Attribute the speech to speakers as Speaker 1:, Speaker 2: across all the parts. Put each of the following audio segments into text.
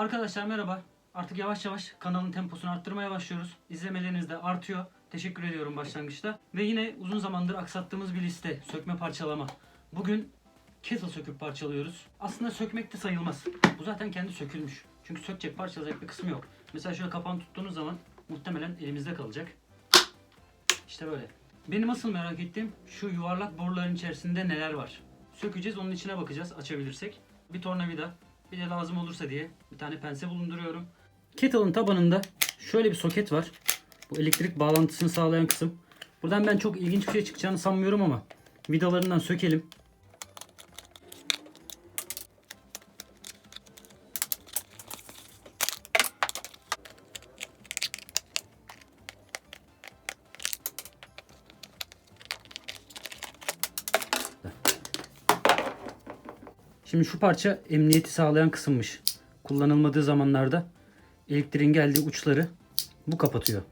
Speaker 1: Arkadaşlar merhaba. Artık yavaş yavaş kanalın temposunu arttırmaya başlıyoruz. İzlemeleriniz de artıyor. Teşekkür ediyorum başlangıçta. Ve yine uzun zamandır aksattığımız bir liste. Sökme parçalama. Bugün kettle söküp parçalıyoruz. Aslında sökmek de sayılmaz. Bu zaten kendi sökülmüş. Çünkü sökecek parçalayacak bir kısmı yok. Mesela şöyle kapağını tuttuğunuz zaman muhtemelen elimizde kalacak. İşte böyle. Benim asıl merak ettiğim şu yuvarlak boruların içerisinde neler var. Sökeceğiz onun içine bakacağız açabilirsek. Bir tornavida bir de lazım olursa diye bir tane pense bulunduruyorum. Kettle'ın tabanında şöyle bir soket var. Bu elektrik bağlantısını sağlayan kısım. Buradan ben çok ilginç bir şey çıkacağını sanmıyorum ama vidalarından sökelim. Şimdi şu parça emniyeti sağlayan kısımmış. Kullanılmadığı zamanlarda elektriğin geldiği uçları bu kapatıyor.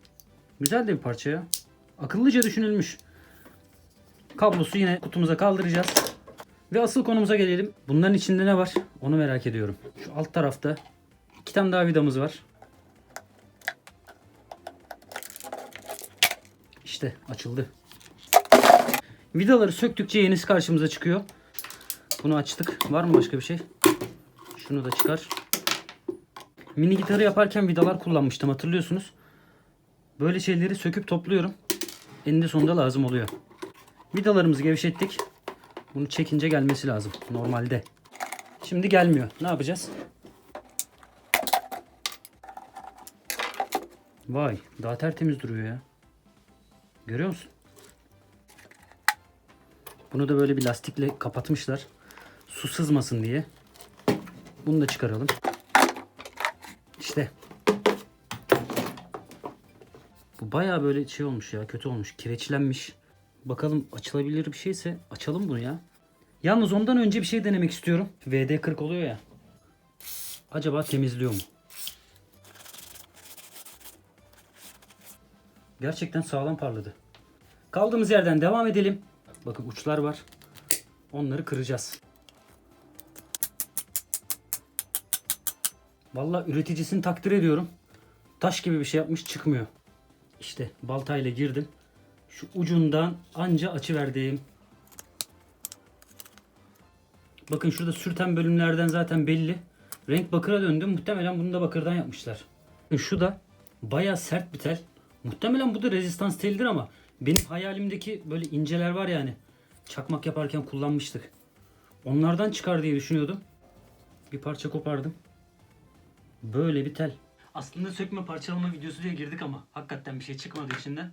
Speaker 1: Güzel de bir parça ya. Akıllıca düşünülmüş. Kablosu yine kutumuza kaldıracağız. Ve asıl konumuza gelelim. Bunların içinde ne var? Onu merak ediyorum. Şu alt tarafta iki tane daha vidamız var. İşte açıldı. Vidaları söktükçe yenisi karşımıza çıkıyor. Bunu açtık. Var mı başka bir şey? Şunu da çıkar. Mini gitarı yaparken vidalar kullanmıştım hatırlıyorsunuz. Böyle şeyleri söküp topluyorum. Eninde sonunda lazım oluyor. Vidalarımızı gevşettik. Bunu çekince gelmesi lazım normalde. Şimdi gelmiyor. Ne yapacağız? Vay daha tertemiz duruyor ya. Görüyor musun? Bunu da böyle bir lastikle kapatmışlar. Su sızmasın diye. Bunu da çıkaralım. İşte. Bu baya böyle şey olmuş ya. Kötü olmuş. Kireçlenmiş. Bakalım açılabilir bir şeyse açalım bunu ya. Yalnız ondan önce bir şey denemek istiyorum. VD40 oluyor ya. Acaba temizliyor mu? Gerçekten sağlam parladı. Kaldığımız yerden devam edelim. Bakın uçlar var. Onları kıracağız. Vallahi üreticisini takdir ediyorum. Taş gibi bir şey yapmış çıkmıyor. İşte baltayla girdim. Şu ucundan anca açı verdim. Bakın şurada sürten bölümlerden zaten belli. Renk bakıra döndü. Muhtemelen bunu da bakırdan yapmışlar. Şu da baya sert bir tel. Muhtemelen bu da rezistans telidir ama benim hayalimdeki böyle inceler var yani. Çakmak yaparken kullanmıştık. Onlardan çıkar diye düşünüyordum. Bir parça kopardım. Böyle bir tel. Aslında sökme parçalama videosu diye girdik ama hakikaten bir şey çıkmadı içinden.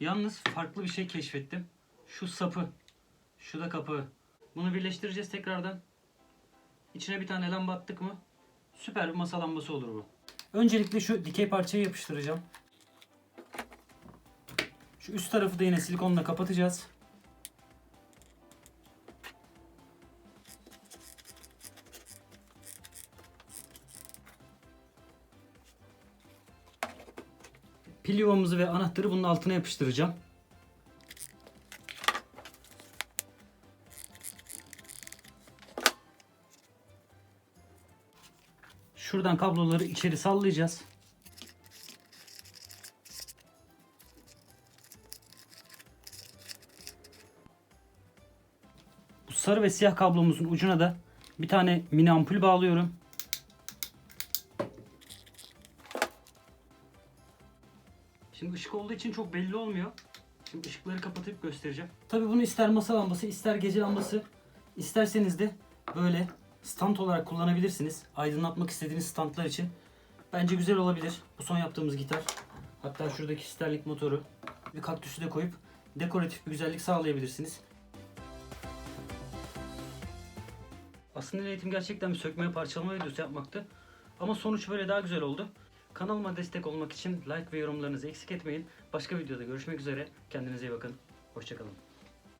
Speaker 1: Yalnız farklı bir şey keşfettim. Şu sapı, şu da kapağı. Bunu birleştireceğiz tekrardan. İçine bir tane lamba attık mı süper bir masa lambası olur bu. Öncelikle şu dikey parçayı yapıştıracağım. Şu üst tarafı da yine silikonla kapatacağız. Pil yuvamızı ve anahtarı bunun altına yapıştıracağım. Şuradan kabloları içeri sallayacağız. Bu sarı ve siyah kablomuzun ucuna da bir tane mini ampul bağlıyorum. Şimdi ışık olduğu için çok belli olmuyor. Şimdi ışıkları kapatıp göstereceğim. Tabi bunu ister masa lambası, ister gece lambası, isterseniz de böyle stand olarak kullanabilirsiniz. Aydınlatmak istediğiniz standlar için. Bence güzel olabilir. Bu son yaptığımız gitar. Hatta şuradaki Sterling motoru ve kaktüsü de koyup dekoratif bir güzellik sağlayabilirsiniz. Aslında niyetim gerçekten bir sökme parçalama videosu yapmaktı. Ama sonuç böyle daha güzel oldu. Kanalıma destek olmak için like ve yorumlarınızı eksik etmeyin. Başka videoda görüşmek üzere. Kendinize iyi bakın. Hoşçakalın.